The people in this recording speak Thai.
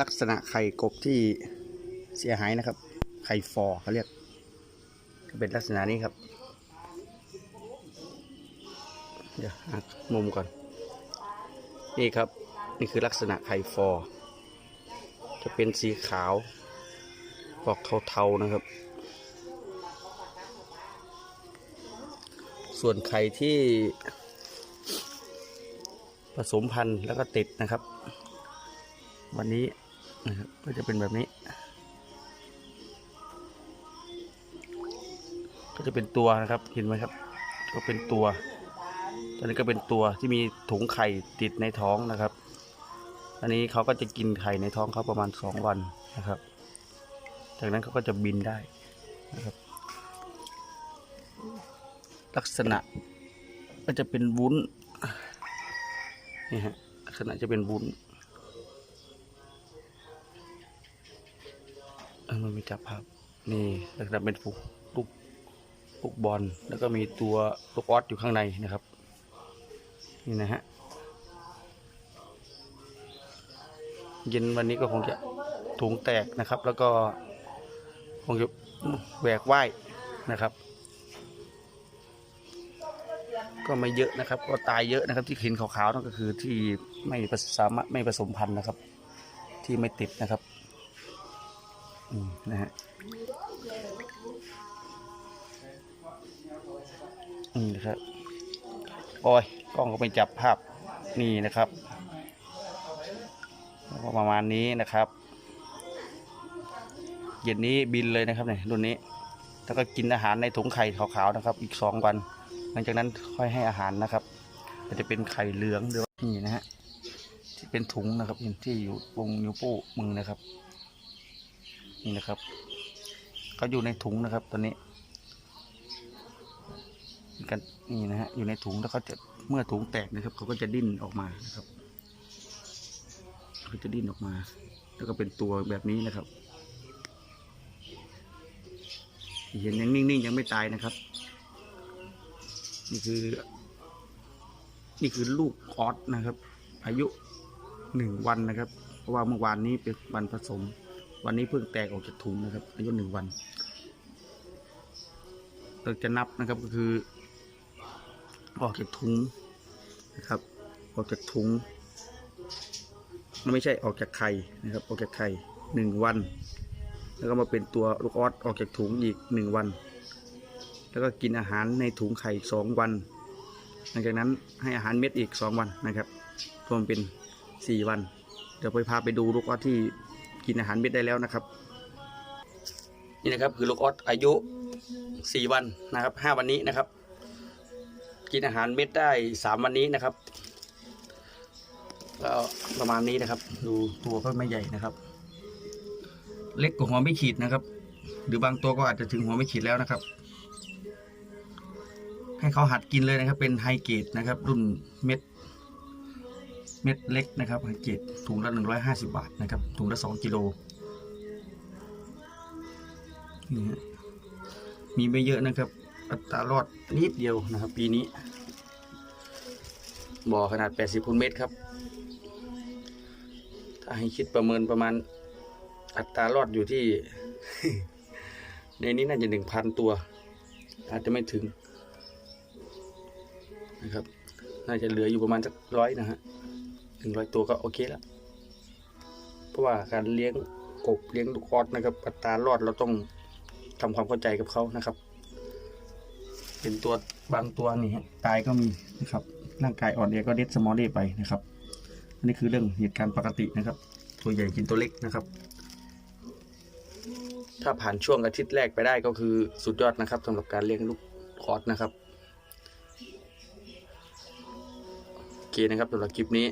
ลักษณะไข่กบที่เสียหายนะครับ ไข่ฟอเขาเรียกเป็นลักษณะนี้ครับ เดี๋ยวหามุมก่อน นี่ครับ นี่คือลักษณะไข่ฟอ จะเป็นสีขาวออกเทาๆนะครับ ส่วนไข่ที่ผสมพันธุ์แล้วก็ติดนะครับ วันนี้ นะครับก็จะเป็นแบบนี้ ก็จะเป็นตัวนะครับเห็นไหมครับ ก็เป็นตัวตอนนี้ก็เป็นตัวที่มีถุงไข่ติดในท้องนะครับ อันนี้เขาก็จะกินไข่ในท้องเขาประมาณสองวันนะครับ จากนั้นเขาก็จะบินได้นะครับ ลักษณะก็จะเป็นวุ้นนี่ฮะลักษณะจะเป็นวุ้น มันม่จับภาพนี่ลักษณะเป็นลูกลูกลูกบอลแล้วก็มีตัวลูกออสอยู่ข้างในนะครับ นี่นะฮะเย็นวันนี้ก็คงจะถุงแตกนะครับ แล้วก็คงจะแหวกว่ายนะครับ ก็ไม่เยอะนะครับ ก็ตายเยอะนะครับ ที่เห็นขาวๆนั่นก็คือที่ไม่ผสามารถไม่ผสมพันธุ์นะครับ ที่ไม่ติดนะครับ นะฮะอืมนะครับโอ้ยกล้องก็ไม่จับภาพนี่นะครับก็ประมาณนี้นะครับเย็นนี้บินเลยนะครับเนี่ยรุ่นนี้แล้วก็กินอาหารในถุงไข่ขาวๆนะครับ อีกสองวัน หลังจากนั้นค่อยให้อาหารนะครับจะเป็นไข่เหลืองหรือว่านี่นะฮะที่เป็นถุงนะครับที่อยู่วงนิ้วโป้มือนะครับ นี่นะครับเขาอยู่ในถุงนะครับ ตอนนี้กันนี่นะฮะอยู่ในถุงแล้วเขาจะเมื่อถุงแตกนะครับเขาก็จะดิ้นออกมานะครับเขาจะดิ้นออกมา แล้วก็เป็นตัวแบบนี้นะครับเห็นยังนิ่งๆยังไม่ตายนะครับ นี่คือ นี่คือลูกออสนะครับ อายุหนึ่งวันนะครับ เพราะว่าเมื่อวานนี้เป็นวันผสม วันนี้เพิ่งแตกออกจากถุงนะครับอายุหนึ่งวันเราจะนับนะครับก็คือ ออกจากถุงนะครับ ออกจากถุงมันไม่ใช่ออกจากไข่นะครับ ออกจากไข่หนึ่งวัน แล้วก็มาเป็นตัวลูกออสออกจากถุงอีกหนึ่งวัน แล้วก็กินอาหารในถุงไข่สองวัน หลังจากนั้นให้อาหารเม็ดอีกสองวันนะครับรวมเป็นสี่วัน เดี๋ยวไปพาไปดูลูกออสที่ กินอาหารเม็ดได้แล้วนะครับ นี่นะครับคือลูกออสอายุสี่วันนะครับห้าวันนี้นะครับ กินอาหารเม็ดได้สามวันนี้นะครับก็ประมาณนี้นะครับ ดูตัวก็ไม่ใหญ่นะครับ เล็กกว่าหัวไม่ขีดนะครับ หรือบางตัวก็อาจจะถึงหัวไม่ขีดแล้วนะครับ ให้เขาหัดกินเลยนะครับ เป็นไฮเกรดนะครับ รุ่นเม็ด เม็ดเล็กนะครับไฮเกรดถุงละหนึ่งร้อยห้าสิบาทนะครับถุงละสองกิโลนี่ฮะมีไม่เยอะนะครับ อัตรารอดนิดเดียวนะครับ ปีนี้ บ่อขนาด 80คูณเมตรครับ ถ้าให้คิดประเมินประมาณ อัตรารอดอยู่ที่ ในนี้น่าจะหนึ่งพันตัว อาจจะไม่ถึงนะครับ น่าจะเหลืออยู่ประมาณสักร้อยนะฮะ ถึงร้อยตัวก็โอเคแล้ว เพราะว่าการเลี้ยงกบเลี้ยงลูกออสนะครับอัตรารอดเราต้องทำความเข้าใจกับเขานะครับ เป็นตัวบางตัวนี่ตายก็มีนะครับ ร่างกายอ่อนแอก็เด็ดสมอลเดไปนะครับอันนี้คือเรื่องเหตุการณ์ปกตินะครับ ตัวใหญ่กินตัวเล็กนะครับ ถ้าผ่านช่วงอาทิตย์แรกไปได้ก็คือสุดยอดนะครับสำหรับการเลี้ยงลูกคอร์สนะครับโอเคนะครับสำหรับคลิปนี้